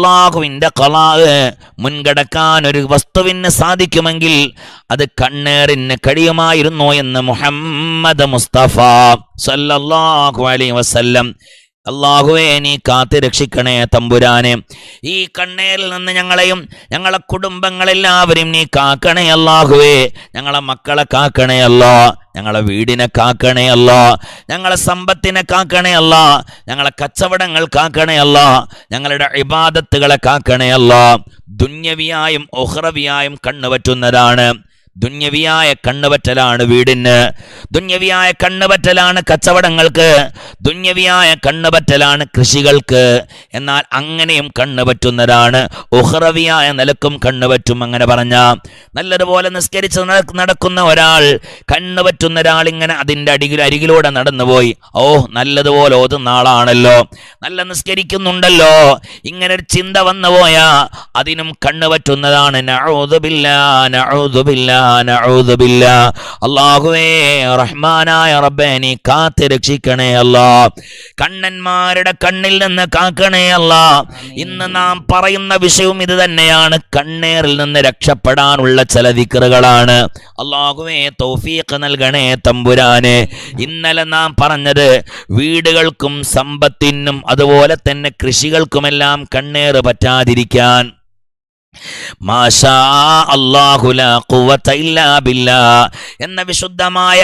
അള്ളാഹുവിന്റെ കലാഹ് മുൻകടക്കാൻ ഒരു വസ്തുവിന് സാധിക്കുമെങ്കിൽ അത് കണ്ണേറിന് കഴിയുമായിരുന്നു എന്ന് മുഹമ്മദ് മുസ്തഫ സല്ലല്ലാഹു അലൈഹി വസല്ലം. അള്ളാഹുവെ നീ കാത്ത് രക്ഷിക്കണേ തമ്പുരാനെ. ഈ കണ്ണേരിൽ നിന്ന് ഞങ്ങളെയും ഞങ്ങളെ കുടുംബങ്ങളെല്ലാവരെയും നീ കാക്കണേ അള്ളാഹുവേ. ഞങ്ങളെ മക്കളെ കാക്കണേ അല്ലാ ഞങ്ങളെ വീടിനെ കാക്കണേ അല്ല. ഞങ്ങളെ സമ്പത്തിനെ കാക്കണേ അല്ല. ഞങ്ങളെ കച്ചവടങ്ങൾ കാക്കണേ അല്ല. ഞങ്ങളുടെ ഇബാദത്തുകളെ കാക്കണേ അല്ല. ദുന്യവിയായും ഒഹ്റവിയായും കണ്ണുപറ്റുന്നതാണ് ദുന്യവിയായ കണ്ണുപറ്റലാണ് വീടിന്. ദുന്യവിയായ കണ്ണുപറ്റലാണ് കച്ചവടങ്ങൾക്ക്. ദുന്യവിയായ കണ്ണുപറ്റലാണ് കൃഷികൾക്ക്. എന്നാൽ അങ്ങനെയും കണ്ണുപറ്റുന്നതാണ്. ഉഹ്റവിയായ നിലക്കും കണ്ണുപറ്റും അങ്ങനെ പറഞ്ഞ. നല്ലതുപോലെ നിസ്കരിച്ച് നടക്കുന്ന ഒരാൾ കണ്ണുപറ്റുന്ന ഒരാൾ ഇങ്ങനെ അതിന്റെ അടിയിൽ അരികിലൂടെ നടന്നുപോയി. ഓ നല്ലതുപോലെ ഓതുന്ന ആളാണല്ലോ. നല്ല നിസ്കരിക്കുന്നുണ്ടല്ലോ. ഇങ്ങനെ ഒരു ചിന്ത വന്നു പോയാ അതിനും കണ്ണുപറ്റുന്നതാണ്. നഴുതുപില്ല നഊദുബില്ലാ അല്ലാഹുവേ റഹ്മാനായ റബ്ബേ നീ കാത്ത് രക്ഷിക്കണേ അല്ല. കണ്ണന്മാരുടെ കണ്ണിൽ നിന്ന് കാക്കണേ അല്ല. ഇന്ന് നാം പറയുന്ന വിഷയവും ഇത് തന്നെയാണ്. കണ്ണേറിൽ നിന്ന് രക്ഷപ്പെടാനുള്ള ചില ദിക്റുകളാണ്. അള്ളാഹുവേ തൗഫീഖ് നൽകണേ തമ്പുരാനെ. ഇന്നലെ നാം പറഞ്ഞത് വീടുകൾക്കും സമ്പത്തിനും അതുപോലെ തന്നെ കൃഷികൾക്കുമെല്ലാം കണ്ണേറ് പറ്റാതിരിക്കാൻ. എന്ന വിശുദ്ധമായ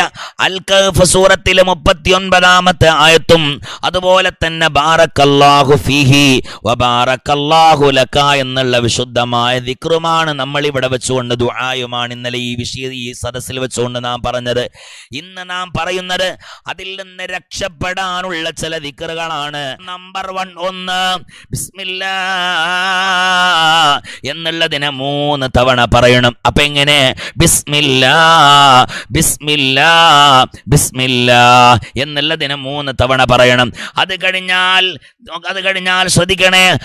അൽ കഹ്ഫ് സൂറത്തിലെ മുപ്പത്തിയൊൻപതാമത്തെ ആയത്തും അതുപോലെ തന്നെ ബാറക്കല്ലാഹു ഫിഹി വബാറക്കല്ലാഹു ലക എന്നുള്ള വിശുദ്ധമായ ദിക്റുമാണ് നമ്മൾ ഇവിടെ വെച്ചുകൊണ്ട് ദുആയുമാണ് ഇന്നലെ ഈ വിഷയ ഈ സദസ്സിൽ വെച്ചുകൊണ്ട് നാം പറഞ്ഞത്. ഇന്ന് നാം പറയുന്നത് അതിൽ നിന്ന് രക്ഷപ്പെടാനുള്ള ചില ദിക്റുകളാണ്. നമ്പർ വൺ ഒന്ന് ബിസ്മില്ലാ എന്നുള്ളതിനെ മൂന്ന് തവണ പറയണം. അപ്പൊ എങ്ങനെ? ബിസ്മില്ലാ ബിസ്മില്ലാ ബിസ്മില്ലാ എന്നുള്ളതിനെ മൂന്ന് തവണ പറയണം. അത് കഴിഞ്ഞാൽ അത് കഴിഞ്ഞാൽ ശ്രദ്ധിക്കണേ.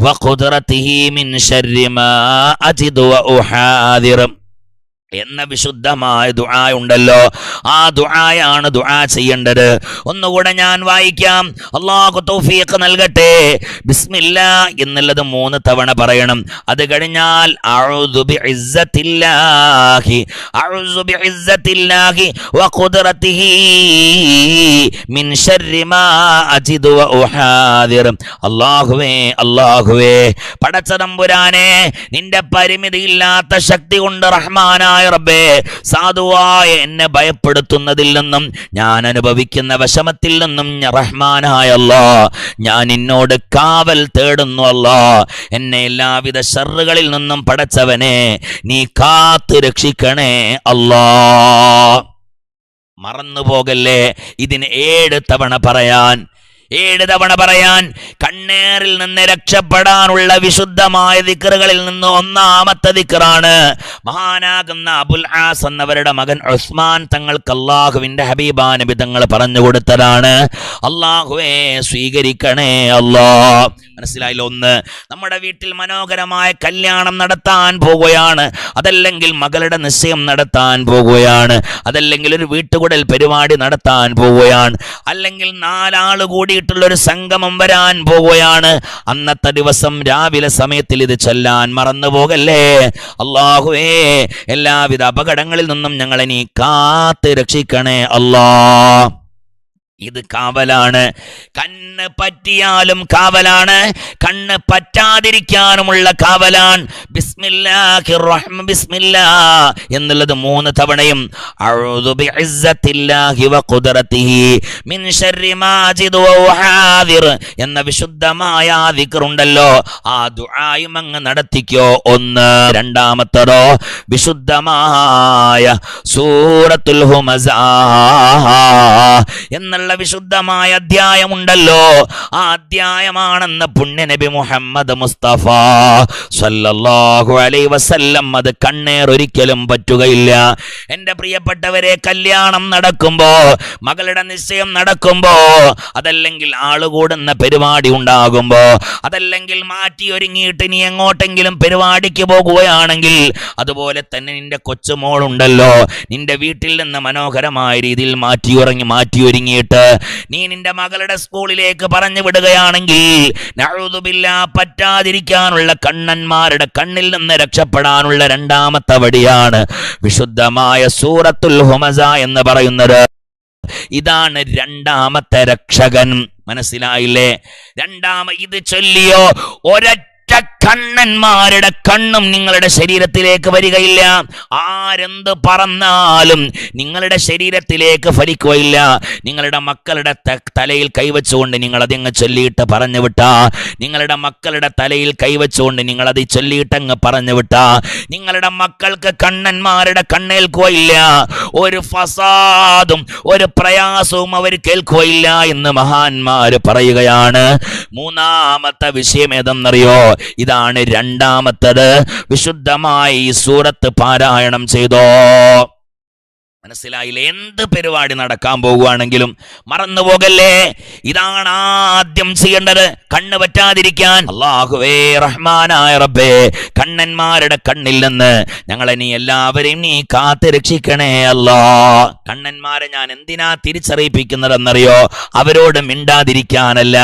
വഖുദ്റതിഹി മിൻ ശർരി മാ അജിദു വഉഹാദിർ എന്ന വിശുദ്ധമായ ദുആ ഉണ്ടല്ലോ. ആ ദുആയാണ് ദുആ ചെയ്യേണ്ടത്. ഒന്നുകൂടെ ഞാൻ വായിക്കാം. അള്ളാഹു തൗഫീഖ് നൽകട്ടെ. ബിസ്മില്ലാ എന്നുള്ളത് മൂന്ന് തവണ പറയണം. അത് കഴിഞ്ഞാൽ അഊദു ബിഇസ്സത്തില്ലാഹി അഊദു ബിഇസ്സത്തില്ലാഹി വഖുദ്റതിഹി മിൻ ശർരി മാ അജിദു വഉഹാദിർ അല്ലാഹുവേ അല്ലാഹുവേ പടച്ചതമ്പുരാനെ നിന്റെ പരിമിതിയില്ലാത്ത ശക്തി കൊണ്ട് റഹ്മാനായ റബ്ബേ സാധുവായ എന്നെ ഭയപ്പെടുത്തുന്നതിൽ നിന്നും ഞാൻ അനുഭവിക്കുന്ന വിഷമത്തിൽ നിന്നും റഹ്മാനായ അല്ലാ ഞാൻ നിന്നോട് കാവൽ തേടുന്നു അല്ലാ എന്നെ എല്ലാവിധ ഷറുകളിൽ നിന്നും പടച്ചവനെ നീ കാത്തു രക്ഷിക്കണേ അല്ലാ മറന്നു പോകല്ലേ ഇതിന് ഏഴ് തവണ പറയാൻ ഏഴ് തവണ പറയാൻ കണ്ണേറിൽ നിന്ന് രക്ഷപ്പെടാനുള്ള വിശുദ്ധമായ ദിക്കറുകളിൽ നിന്ന് ഒന്നാമത്തെ ദിക്കറാണ് മഹാനാകുന്ന അബുൽ ആസ് എന്നവരുടെ മകൻ ഉസ്മാൻ തങ്ങൾക്ക് അള്ളാഹുവിന്റെ ഹബീബാനബി തങ്ങൾ പറഞ്ഞു കൊടുത്തതാണ്. അള്ളാഹുവേ സ്വീകരിക്കണേ അല്ലാ. മനസ്സിലായില്ല ഒന്ന്? നമ്മുടെ വീട്ടിൽ മനോഹരമായ കല്യാണം നടത്താൻ പോകുകയാണ് അതല്ലെങ്കിൽ മകളുടെ നിശ്ചയം നടത്താൻ പോകുകയാണ് അതല്ലെങ്കിൽ ഒരു വീട്ടുകൂടൽ പരിപാടി നടത്താൻ പോവുകയാണ്. അല്ലെങ്കിൽ നാലാൾ കൂടിയിട്ടുള്ള ഒരു സംഗമം വരാൻ പോവുകയാണ്. അന്നത്തെ ദിവസം രാവിലെ സമയത്തിൽ ഇത് ചെല്ലാൻ മറന്നു പോകല്ലേ? അള്ളാഹുവേ എല്ലാവിധ അപകടങ്ങളിൽ നിന്നും ഞങ്ങളെ നീ കാത്ത് രക്ഷിക്കണേ അല്ലാ. ഇത് കാവലാണ്. കണ്ണ് പറ്റിയാലും കാവലാണ്. കണ്ണ് പറ്റാതിരിക്കാനുമുള്ള കാവലാൻ ബിസ്മില്ലാഹി റഹ്മ ബിസ്മില്ലാ എന്നുള്ളത് മൂന്ന് തവണയും. അഊദു ബിഇസ്സത്തില്ലാഹി ഖുദറതിഹി മിൻ ശർരി വ എന്ന വിശുദ്ധമായ ആ ദിക്റുണ്ടല്ലോ ആ ദുആയും അങ്ങ് നടത്തിക്കോ. ഒന്ന് രണ്ടാമത്തതോ വിശുദ്ധമായ സൂറത്തുൽ എന്നുള്ള വിശുദ്ധമായ അധ്യായമുണ്ടല്ലോ. ആ അധ്യായമാണെന്ന് പുണ്യനബി മുഹമ്മദ് മുസ്തഫ സല്ലല്ലാഹു അലൈ വസല്ലം അത് കണ്ണേർ ഒരിക്കലും പറ്റുകയില്ല. എന്റെ പ്രിയപ്പെട്ടവരെ കല്യാണം നടക്കുമ്പോ മകളുടെ നിശ്ചയം നടക്കുമ്പോ അതല്ലെങ്കിൽ ആളുകൂടുന്ന പരിപാടി ഉണ്ടാകുമ്പോ അതല്ലെങ്കിൽ മാറ്റി ഒരുങ്ങിയിട്ട് നീ എങ്ങോട്ടെങ്കിലും പരിപാടിക്ക് പോകുകയാണെങ്കിൽ അതുപോലെ തന്നെ നിന്റെ കൊച്ചുമോളുണ്ടല്ലോ. നിന്റെ വീട്ടിൽ നിന്ന് മനോഹരമായ രീതിയിൽ മാറ്റി ഉറങ്ങി മാറ്റി ഒരുങ്ങിയിട്ട് നീ നിന്റെ മകളുടെ സ്കൂളിലേക്ക് പറഞ്ഞു വിടുകയാണെങ്കിൽ നഴുതുമില്ല പറ്റാതിരിക്കാനുള്ള കണ്ണന്മാരുടെ കണ്ണിൽ നിന്ന് രക്ഷപ്പെടാനുള്ള രണ്ടാമത്തെ വടിയാണ് വിശുദ്ധമായ സൂറത്തുൽ ഹുമസ എന്ന് പറയുന്നത്. ഇതാണ് രണ്ടാമത്തെ രക്ഷകൻ. മനസ്സിലായില്ലേ? രണ്ടാമ ഇത് ചൊല്ലിയോ ഒരൊറ്റ കണ്ണന്മാരുടെ കണ്ണും നിങ്ങളുടെ ശരീരത്തിലേക്ക് വരികയില്ല. ആരെന്ത് പറന്നാലും നിങ്ങളുടെ ശരീരത്തിലേക്ക് ഫലിക്കുകയില്ല. നിങ്ങളുടെ മക്കളുടെ തലയിൽ കൈവച്ചുകൊണ്ട് നിങ്ങൾ അതിങ്ങ് ചൊല്ലിയിട്ട് പറഞ്ഞു വിട്ട. നിങ്ങളുടെ മക്കളുടെ തലയിൽ കൈവച്ചുകൊണ്ട് നിങ്ങൾ അത് ചൊല്ലിയിട്ടങ്ങ് പറഞ്ഞു വിട്ട. നിങ്ങളുടെ മക്കൾക്ക് കണ്ണന്മാരുടെ കണ്ണേൽക്കുകയില്ല ഒരു ഫസാദും ഒരു പ്രയാസവും അവർ കേൾക്കുകയില്ല എന്ന് മഹാന്മാര് പറയുകയാണ്. മൂന്നാമത്തെ വിഷയം ഏതെന്നറിയോ? ഇതാണ് രണ്ടാമത്തത്. വിശുദ്ധമായി സൂറത്ത് പാരായണം ചെയ്തോ. മനസ്സിലായില്ലേ? എന്ത് പരിപാടി നടക്കാൻ പോകുവാണെങ്കിലും മറന്നു പോകല്ലേ ഇതാണ് ആദ്യം ചെയ്യേണ്ടത്. കണ്ണ് പറ്റാതിരിക്കാൻ. അള്ളാഹുവേ റഹ്മാനായ റബ്ബേ കണ്ണന്മാരുടെ കണ്ണിൽ നിന്ന് ഞങ്ങളെ നീ എല്ലാവരെയും നീ കാത്ത് രക്ഷിക്കണേ അല്ലാ. കണ്ണന്മാരെ ഞാൻ എന്തിനാ തിരിച്ചറിയിപ്പിക്കുന്നതെന്നറിയോ? അവരോട് മിണ്ടാതിരിക്കാനല്ല.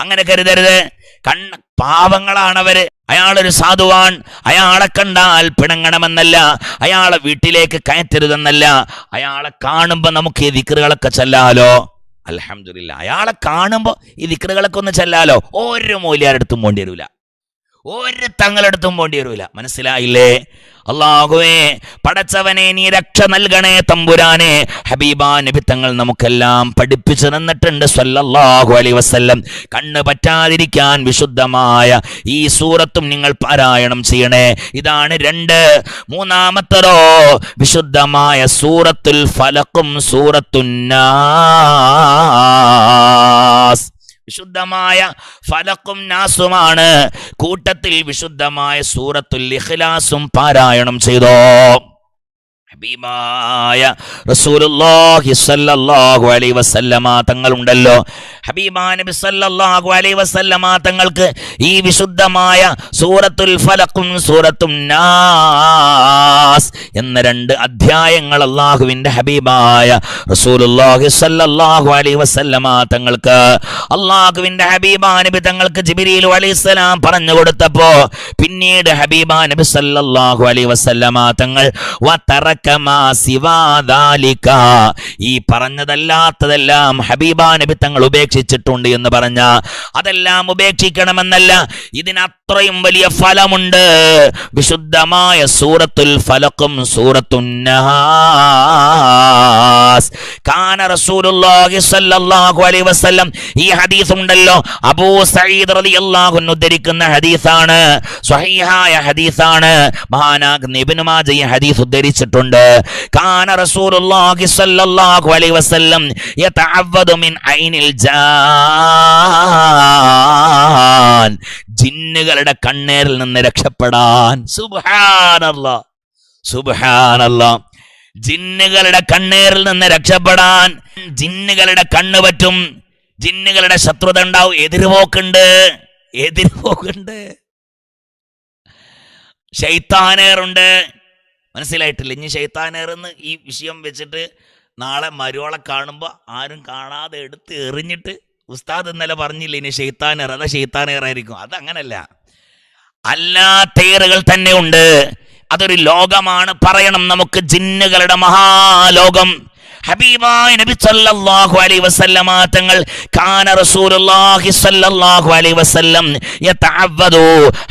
അങ്ങനെ കരുതരുത്. കണ്ണ പാവങ്ങളാണവര് അയാളൊരു സാധുവാൻ. അയാളെ കണ്ടാൽ പിണങ്ങണമെന്നല്ല. അയാളെ വീട്ടിലേക്ക് കയറ്റരുതെന്നല്ല. അയാളെ കാണുമ്പോൾ നമുക്ക് ഈ ദിക്കറുകളൊക്കെ ചെല്ലാലോ? അലഹമില്ല അയാളെ കാണുമ്പോൾ ഈ ദിക്കറുകളൊക്കെ ഒന്ന് ചെല്ലാലോ? ഒരു മൂല്യാരെടുത്തും പോണ്ടി വരൂല ഒരു തങ്ങളെടുത്തും പോണ്ടി വരൂല. മനസ്സിലായില്ലേ? അള്ളാഹുവേ പടച്ചവനെ നീ രക്ഷ നൽകണേ തമ്പുരാനെ. ഹബീബാ നിബിത്തങ്ങൾ തങ്ങൾ നമുക്കെല്ലാം പഠിപ്പിച്ചു തന്നിട്ടുണ്ട്. സ്വല്ലാഹു അലൈഹി വസല്ലം. കണ്ണ് പറ്റാതിരിക്കാൻ വിശുദ്ധമായ ഈ സൂറത്തും നിങ്ങൾ പാരായണം ചെയ്യണേ. ഇതാണ് രണ്ട്. മൂന്നാമത്തതോ വിശുദ്ധമായ സൂറത്തുൽ ഫലക്കും സൂറത്തുന്നാസ് വിശുദ്ധമായ ഫലക്കും നാസുമാണ്. കൂട്ടത്തിൽ വിശുദ്ധമായ സൂറത്തുൽ ഇഖ്ലാസും പാരായണം ചെയ്തോ. ഹബീബായ റസൂലുള്ളാഹി സ്വല്ലല്ലാഹു അലൈഹി വസല്ലമ തങ്ങളുണ്ടല്ലോ. ഹബീബാ നബി സല്ലല്ലാഹു അലൈഹി വസല്ലമ തങ്ങൾക്ക് ഈ വിശുദ്ധമായ സൂറത്തുൽ ഫലഖും സൂറത്തും നാസ് എന്ന രണ്ട് അധ്യായങ്ങൾ അല്ലാഹുവിന്റെ ഹബീബായ റസൂലുള്ളാഹി സ്വല്ലല്ലാഹു അലൈഹി വസല്ലമ തങ്ങൾക്ക് അല്ലാഹുവിന്റെ ഹബീബാ നബി തങ്ങൾക്ക് ജിബ്രീൽ അലൈഹിസ്സലാം പറഞ്ഞു കൊടുത്തപ്പോൾ പിന്നീട് ഹബീബാ നബി സല്ലല്ലാഹു അലൈഹി വസല്ലമ തങ്ങൾ ദാലിക ഈ പറഞ്ഞതല്ലാത്തതെല്ലാം ഹബീബാ നബി തങ്ങൾ ഉപേക്ഷിച്ചിട്ടുണ്ട് എന്ന് പറഞ്ഞ അതെല്ലാം ഉപേക്ഷിക്കണമെന്നല്ല ഇതിനത്രയും വലിയ ഫലമുണ്ട്. വിശുദ്ധമായ സൂറത്തുൽ ഫലക്കും സൂറത്തുന്നാസ് കാന റസൂലുള്ളാഹി സ്വല്ലല്ലാഹു അലൈഹി വസല്ലം. ഈ ഹദീസ് ഉണ്ടല്ലോ. അബൂ സഈദ് റളിയല്ലാഹു അൻഹു ഉദ്ധരിക്കുന്ന ഹദീസാണ്. സ്വഹീഹായ ഹദീസാണ്. മഹാനാഗ് ഇബ്നു മാജ ഈ ഹദീസ് ഉദ്ധരിച്ചിട്ടുണ്ട്. കാന റസൂലുള്ളാഹി സ്വല്ലല്ലാഹു അലൈഹി വസല്ലം യതഅവദു മിൻ ഐനിൽ ജാൻ. ജിന്നുകളുടെ കണ്ണേറിൽ നിന്ന് രക്ഷപ്പെടാൻ. സുബ്ഹാനല്ലാഹ്. സുബ്ഹാനല്ലാഹ്. ജിന്നുകളുടെ കണ്ണേറിൽ നിന്ന് രക്ഷപ്പെടാൻ ജിന്നുകളുടെ കണ്ണ് പറ്റും. ജിന്നുകളുടെ ശത്രുത ഉണ്ടാവും. എതിർപോക്കുണ്ട് എതിർപോക്കുണ്ട് ശൈത്താനേറുണ്ട്. മനസ്സിലായിട്ടില്ല. ഇനി ഷെയ്ത്താനേറെന്ന് ഈ വിഷയം വെച്ചിട്ട് നാളെ മരുവളെ കാണുമ്പോൾ ആരും കാണാതെ എടുത്ത് എറിഞ്ഞിട്ട് ഉസ്താദ് ഇന്നലെ പറഞ്ഞില്ല ഇനി ഷെയ്ത്താനേർ അതാ ഷെയ്ത്താനേറായിരിക്കും അതങ്ങനല്ല. അല്ലാത്തേറുകൾ തന്നെ ഉണ്ട്. അതൊരു ലോകമാണ്. പറയണം നമുക്ക് ജിന്നുകളുടെ മഹാലോകം. ഹബീബായ നബി അലൈഹി വസല്ലമ തങ്ങൾ റസൂലുള്ളാഹി അലൈഹി വസല്ലം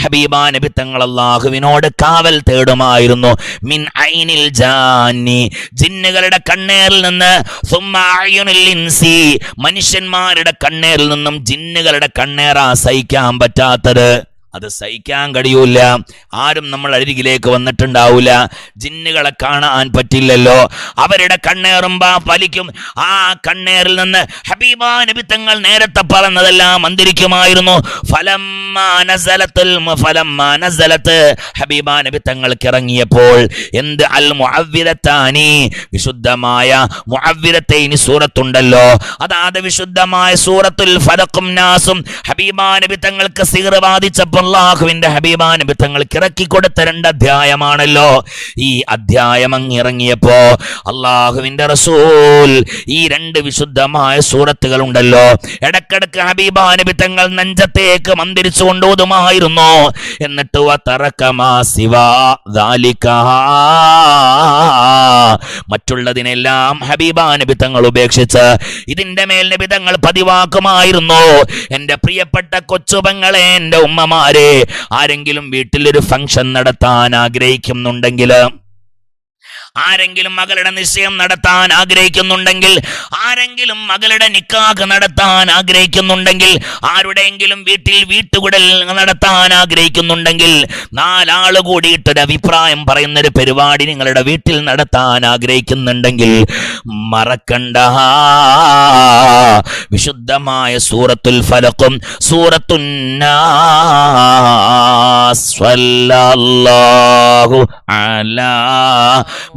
ഹബീബായ നബി തങ്ങൾ അല്ലാഹുവിനോട് കാവൽ തേടുമായിരുന്നു. മിൻ ഐനിൽ ജാനി ജിന്നുകളുടെ കണ്ണേറിൽ നിന്ന് ഇൻസി. മനുഷ്യന്മാരുടെ കണ്ണേറിൽ നിന്നും ജിന്നുകളുടെ കണ്ണേറാ സഹിക്കാൻ പറ്റാത്തത്. അത് സഹിക്കാൻ കഴിയൂല. ആരും നമ്മൾ അരികിലേക്ക് വന്നിട്ടുണ്ടാവൂല. ജിന്നുകളെ കാണാൻ പറ്റില്ലല്ലോ. അവരുടെ കണ്ണേറുമ്പാ പലിക്കും. ആ കണ്ണേറിൽ നിന്ന് ഹബീബാ നബി തങ്ങൾ നേരത്തെ പറഞ്ഞതെല്ലാം അന്തരിക്കുമായിരുന്നു. ഹബീബാ നബി ഇറങ്ങിയപ്പോൾ എന്ത് അൽ വിശുദ്ധമായ മുഅവ്വിദത്തൈനി സൂറത്തുണ്ടല്ലോ. അതാത് വിശുദ്ധമായ സൂറത്തുൽ ഫലക്കും നാസും ഹബീബാ നബി തങ്ങൾക്ക് ബാധിച്ചപ്പോൾ അള്ളാഹുവിന്റെ ഹബീബാൻ ഇറക്കി കൊടുത്ത രണ്ട് അധ്യായമാണല്ലോ. ഈ അധ്യായം അങ്ങിറങ്ങിയപ്പോ അള്ളാഹുവിന്റെ റസൂൽ ഈ രണ്ട് വിശുദ്ധമായ സൂറത്തുകൾ ഉണ്ടല്ലോ ഇടക്കിടക്ക് തങ്ങൾ നെഞ്ചത്തേക്ക് മന്ദിരിച്ചു കൊണ്ടുപോതുമായിരുന്നു എന്നിട്ട്. മറ്റുള്ളതിനെല്ലാം ഹബീബാനുബിത്തങ്ങൾ തങ്ങൾ ഉപേക്ഷിച്ച് ഇതിന്റെ മേൽ നബി തങ്ങൾ പതിവാക്കുമായിരുന്നു. എന്റെ പ്രിയപ്പെട്ട കൊച്ചുപങ്ങളെ എന്റെ ഉമ്മമാരെ ആരെങ്കിലും വീട്ടിലൊരു ഫംഗ്ഷൻ നടത്താൻ ആഗ്രഹിക്കുന്നുണ്ടെങ്കിൽ ആരെങ്കിലും മകളുടെ നിശ്ചയം നടത്താൻ ആഗ്രഹിക്കുന്നുണ്ടെങ്കിൽ ആരെങ്കിലും മകളുടെ നിക്കാഹ് നടത്താൻ ആഗ്രഹിക്കുന്നുണ്ടെങ്കിൽ ആരുടെയെങ്കിലും വീട്ടിൽ വീട്ടുകുടൽ നടത്താൻ ആഗ്രഹിക്കുന്നുണ്ടെങ്കിൽ നാലാൾ കൂടിയിട്ടൊരു അഭിപ്രായം പറയുന്ന ഒരു പരിപാടി നിങ്ങളുടെ വീട്ടിൽ നടത്താൻ ആഗ്രഹിക്കുന്നുണ്ടെങ്കിൽ മറക്കണ്ട. വിശുദ്ധമായ സൂറത്തുൽ ഫലക്കും സൂറത്തുന്നാസ് സ്വല്ലല്ലാഹു